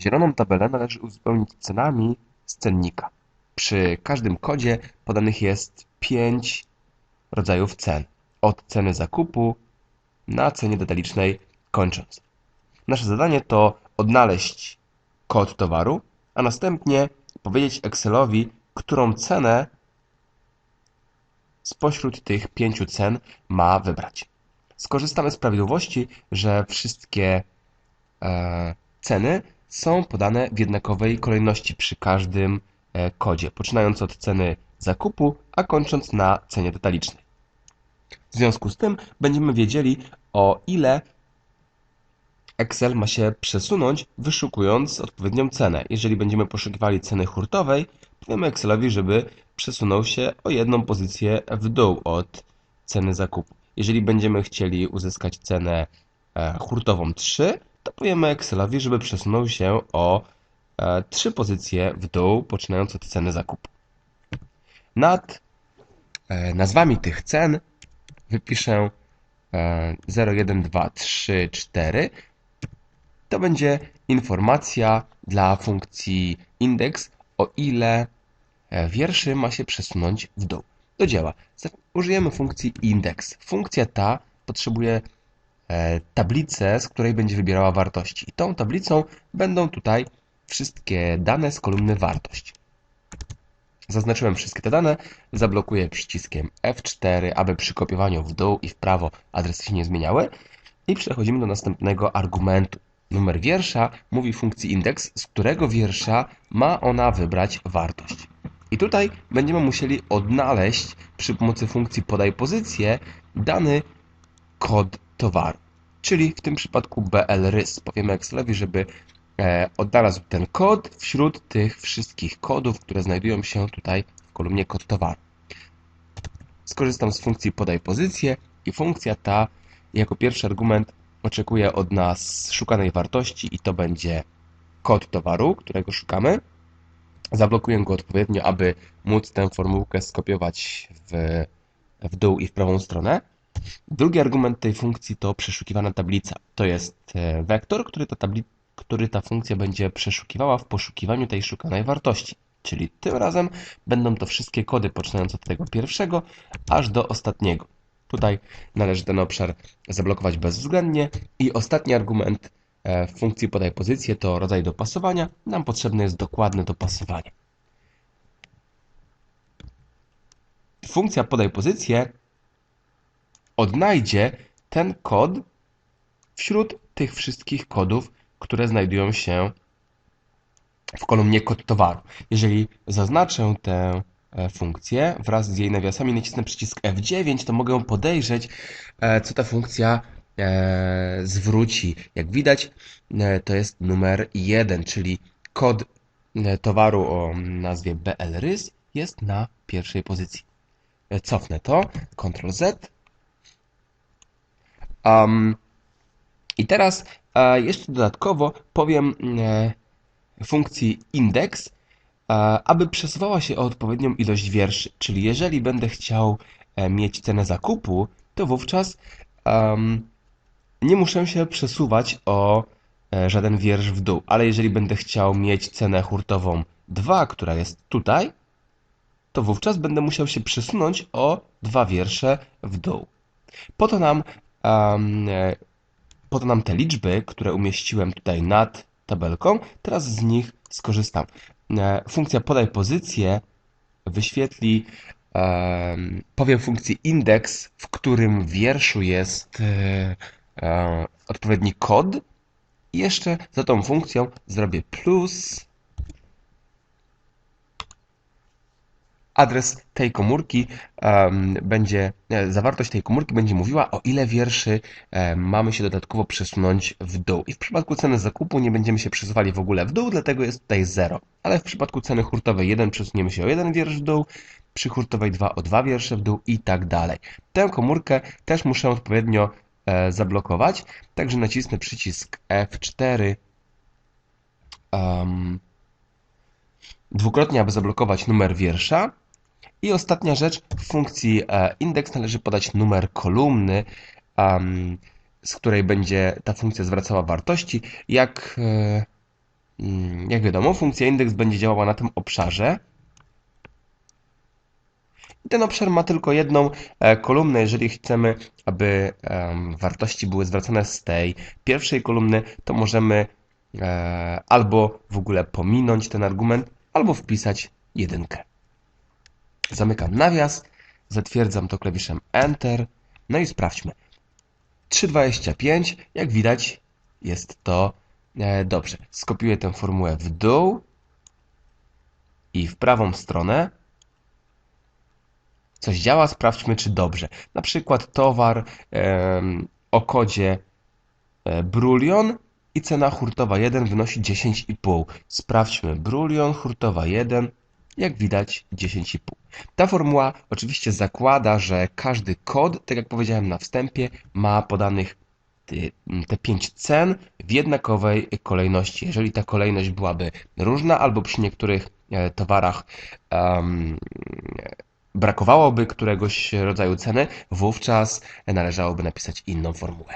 Zieloną tabelę należy uzupełnić cenami z cennika. Przy każdym kodzie podanych jest pięć rodzajów cen. Od ceny zakupu na cenie detalicznej kończąc. Nasze zadanie to odnaleźć kod towaru, a następnie powiedzieć Excelowi, którą cenę spośród tych pięciu cen ma wybrać. Skorzystamy z prawidłowości, że wszystkie e, ceny są podane w jednakowej kolejności przy każdym e, kodzie, poczynając od ceny zakupu, a kończąc na cenie detalicznej. W związku z tym będziemy wiedzieli, o ile Excel ma się przesunąć, wyszukując odpowiednią cenę. Jeżeli będziemy poszukiwali ceny hurtowej, powiemy Excelowi, żeby przesunął się o jedną pozycję w dół od ceny zakupu. Jeżeli będziemy chcieli uzyskać cenę e, hurtową 3, to powiemy Excelowi, żeby przesunął się o 3 e, pozycje w dół, poczynając od ceny zakupu. Nad e, nazwami tych cen wypiszę 0, 1, 2, 3, 4. To będzie informacja dla funkcji index, o ile e, wierszy ma się przesunąć w dół. Do dzieła. Użyjemy funkcji index. Funkcja ta potrzebuje tablicę, z której będzie wybierała wartości. I tą tablicą będą tutaj wszystkie dane z kolumny wartość. Zaznaczyłem wszystkie te dane, zablokuję przyciskiem F4, aby przy kopiowaniu w dół i w prawo adresy się nie zmieniały i przechodzimy do następnego argumentu. Numer wiersza mówi funkcji indeks, z którego wiersza ma ona wybrać wartość. I tutaj będziemy musieli odnaleźć przy pomocy funkcji podaj pozycję dany kod towaru, czyli w tym przypadku blrys. Powiemy Excelowi, żeby E, odnalazł ten kod wśród tych wszystkich kodów, które znajdują się tutaj w kolumnie kod towaru. Skorzystam z funkcji podaj pozycję i funkcja ta jako pierwszy argument oczekuje od nas szukanej wartości i to będzie kod towaru, którego szukamy. Zablokuję go odpowiednio, aby móc tę formułkę skopiować w, w dół i w prawą stronę. Drugi argument tej funkcji to przeszukiwana tablica. To jest e, wektor, który ta tablica który ta funkcja będzie przeszukiwała w poszukiwaniu tej szukanej wartości. Czyli tym razem będą to wszystkie kody poczynające od tego pierwszego aż do ostatniego. Tutaj należy ten obszar zablokować bezwzględnie i ostatni argument e, w funkcji podaj pozycję to rodzaj dopasowania. Nam potrzebne jest dokładne dopasowanie. Funkcja podaj pozycję odnajdzie ten kod wśród tych wszystkich kodów, które znajdują się w kolumnie kod towaru. Jeżeli zaznaczę tę e, funkcję wraz z jej nawiasami, nacisnę przycisk F9, to mogę podejrzeć, e, co ta funkcja e, zwróci. Jak widać, to jest numer 1, czyli kod towaru o nazwie BLRys jest na pierwszej pozycji. Cofnę to, Ctrl Z. Um, I teraz jeszcze dodatkowo powiem e, funkcji index, e, aby przesuwała się o odpowiednią ilość wierszy. Czyli jeżeli będę chciał e, mieć cenę zakupu, to wówczas um, nie muszę się przesuwać o żaden wiersz w dół. Ale jeżeli będę chciał mieć cenę hurtową 2, która jest tutaj, to wówczas będę musiał się przesunąć o dwa wiersze w dół. Po to nam um, Podam nam te liczby, które umieściłem tutaj nad tabelką. Teraz z nich skorzystam. E, funkcja podaj pozycję wyświetli powiem funkcji indeks, w którym wierszu jest e, e, odpowiedni kod. I jeszcze za tą funkcją zrobię plus adres tej komórki będzie, e, zawartość tej komórki będzie mówiła, o ile wierszy mamy się dodatkowo przesunąć w dół. I w przypadku ceny zakupu nie będziemy się przesuwali w ogóle w dół, dlatego jest tutaj 0. Ale w przypadku ceny hurtowej 1 przesuniemy się o jeden wiersz w dół, przy hurtowej 2 o dwa wiersze w dół i tak dalej. Tę komórkę też muszę odpowiednio e, zablokować, także nacisnę przycisk F4 um, dwukrotnie, aby zablokować numer wiersza i ostatnia rzecz, w funkcji e, indeks należy podać numer kolumny, z której będzie ta funkcja zwracała wartości. Jak e, Mm, Jak wiadomo, funkcja indeks będzie działała na tym obszarze. Ten obszar ma tylko jedną e, kolumnę. Jeżeli chcemy, aby wartości były zwracane z tej pierwszej kolumny, to możemy albo w ogóle pominąć ten argument, albo wpisać jedynkę. Zamykam nawias, zatwierdzam to klawiszem Enter, no i sprawdźmy. 3,25, jak widać, jest to e, dobrze. Skopiuję tę formułę w dół i w prawą stronę. Coś działa, sprawdźmy, czy dobrze. Na przykład towar o kodzie e, brulion i cena hurtowa 1 wynosi 10,5. Sprawdźmy brulion, hurtowa 1, jak widać 10,5. Ta formuła oczywiście zakłada, że każdy kod, tak jak powiedziałem na wstępie, ma podanych ty- te 5 cen w jednakowej kolejności. Jeżeli ta kolejność byłaby różna albo przy niektórych e, towarach em, brakowałoby któregoś rodzaju ceny, wówczas należałoby napisać inną formułę.